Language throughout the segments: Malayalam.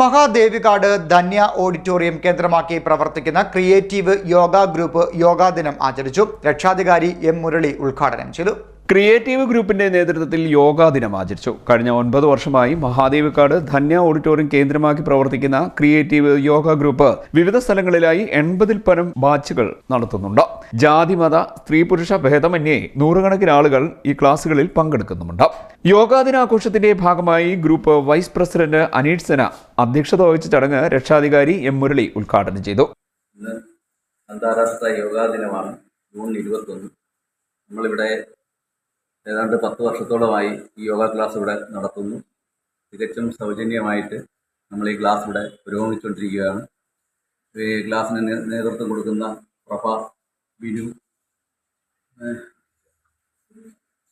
മഹാദേവികാട് ധന്യ ഓഡിറ്റോറിയം കേന്ദ്രമാക്കി പ്രവർത്തിക്കുന്ന ക്രിയേറ്റീവ് യോഗ ഗ്രൂപ്പ് യോഗാ ദിനം ആചരിച്ചു. രക്ഷാധികാരി എം മുരളി ഉദ്ഘാടനം ചെയ്തു. ക്രിയേറ്റീവ് ഗ്രൂപ്പിന്റെ നേതൃത്വത്തിൽ യോഗാ ദിനം ആചരിച്ചു. കഴിഞ്ഞ ഒൻപത് വർഷമായി മഹാദേവിക്കാട് ധന്യ ഓഡിറ്റോറിയം കേന്ദ്രമാക്കി പ്രവർത്തിക്കുന്ന ക്രിയേറ്റീവ് യോഗ ഗ്രൂപ്പ് വിവിധ സ്ഥലങ്ങളിലായി എൺപതിൽ പരം ബാച്ചുകൾ നടത്തുന്നുണ്ട്. ജാതി മത സ്ത്രീ പുരുഷ ഭേദമന്യേ നൂറുകണക്കിന് ആളുകൾ ഈ ക്ലാസുകളിൽ പങ്കെടുക്കുന്നുമുണ്ട് യോഗാ ദിനാഘോഷത്തിന്റെ ഭാഗമായി group vice president Aneesh Sena അധ്യക്ഷത വഹിച്ച ചടങ്ങ് രക്ഷാധികാരി എം മുരളി ഉദ്ഘാടനം ചെയ്തു. അന്താരാഷ്ട്ര യോഗാ ദിനമാണ് ജൂൺ ഇരുപത്തൊന്ന്. നമ്മളിവിടെ ഏതാണ്ട് പത്ത് വർഷത്തോളമായി ഈ യോഗ ക്ലാസ് ഇവിടെ നടത്തുന്നു. തികച്ചും സൗജന്യമായിട്ട് നമ്മൾ ഈ ക്ലാസ് ഇവിടെ പുരോഗമിച്ചുകൊണ്ടിരിക്കുകയാണ്. ഈ ക്ലാസ്സിന് നേതൃത്വം കൊടുക്കുന്ന പ്രഭ ബിനു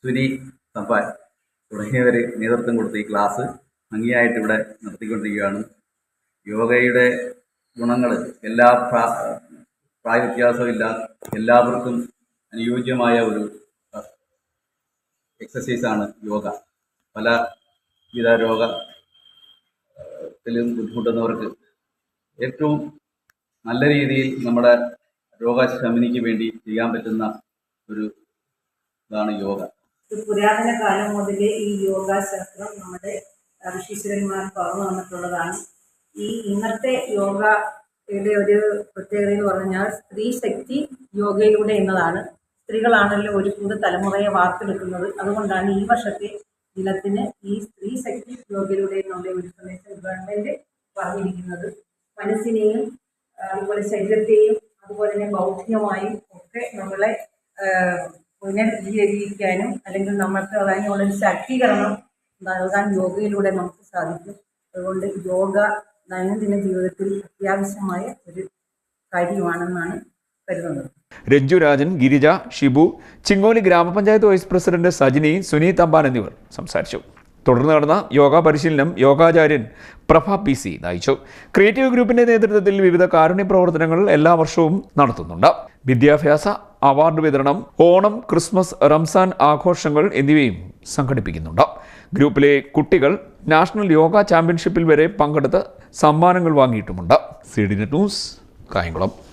സുനി തമ്പാൻ തുടങ്ങിയവർ നേതൃത്വം കൊടുത്ത ഈ ക്ലാസ് ഭംഗിയായിട്ട് ഇവിടെ നടത്തിക്കൊണ്ടിരിക്കുകയാണ്. യോഗയുടെ ഗുണങ്ങൾ എല്ലാ പ്രാ- പ്രായ വ്യത്യാസമില്ല എല്ലാവർക്കും അനുയോജ്യമായ ഒരു എക്സസൈസാണ് യോഗ. പല വിധ രോഗ ബുദ്ധിമുട്ടുന്നവർക്ക് ഏറ്റവും നല്ല രീതിയിൽ നമ്മുടെ രോഗശമനിക്ക് വേണ്ടി ചെയ്യാൻ പറ്റുന്ന ഒരു ഇതാണ് യോഗ. പുരാതന കാലം മുതലേ ഈ യോഗാശാസ്ത്രം നമ്മുടെ ഋഷീശ്വരന്മാർ പറഞ്ഞു വന്നിട്ടുള്ളതാണ് ഈ ഇന്നത്തെ യോഗയുടെ ഒരു പ്രത്യേകത എന്ന് പറഞ്ഞാൽ സ്ത്രീ ശക്തി യോഗയിലൂടെ എന്നതാണ്. സ്ത്രീകളാണല്ലോ ഒരു പുതു തലമുറയെ വാർത്തെടുക്കുന്നത്. അതുകൊണ്ടാണ് ഈ വർഷത്തെ ദിനത്തിന് ഈ സ്ത്രീ ശക്തി യോഗയിലൂടെ എന്നുള്ള ഒരു സന്ദേശം ഗവൺമെന്റ് പറഞ്ഞിരിക്കുന്നത്. മനസ്സിനെയും അതുപോലെ ശരീരത്തെയും അതുപോലെ തന്നെ ബൗദ്ധികമായും ഒക്കെ നമ്മളെ ആ, പുനരുജ്ജീവിക്കാനും അല്ലെങ്കിൽ നമ്മൾക്ക് അതിനുള്ള ഒരു ശാക്തീകരണം നൽകാൻ യോഗയിലൂടെ നമുക്ക് സാധിക്കും. അതുകൊണ്ട് യോഗ ദൈനംദിന ജീവിതത്തിൽ അത്യാവശ്യമായ ഒരു കാര്യമാണെന്നാണ് കരുതുന്നത്. രഞ്ജു രാജൻ ഗിരിജ ഷിബു ചിങ്ങോലി ഗ്രാമപഞ്ചായത്ത് വൈസ് പ്രസിഡന്റ് സജിനി സുനി തമ്പാൻ എന്നിവർ സംസാരിച്ചു. തുടർന്ന് നടന്ന യോഗ പരിശീലനം യോഗാചാര്യൻ പ്രഭ പി സി നയിച്ചു. ക്രിയേറ്റീവ് ഗ്രൂപ്പിന്റെ നേതൃത്വത്തിൽ വിവിധ കാരുണ്യ പ്രവർത്തനങ്ങൾ എല്ലാ വർഷവും നടത്തുന്നുണ്ട്. വിദ്യാഭ്യാസ അവാർഡ് വിതരണം ഓണം ക്രിസ്മസ് റംസാൻ ആഘോഷങ്ങൾ എന്നിവയും സംഘടിപ്പിക്കുന്നുണ്ട്. ഗ്രൂപ്പിലെ കുട്ടികൾ നാഷണൽ യോഗ ചാമ്പ്യൻഷിപ്പിൽ വരെ പങ്കെടുത്ത് സമ്മാനങ്ങൾ വാങ്ങിയിട്ടുമുണ്ട്. C D news Kayamkulam.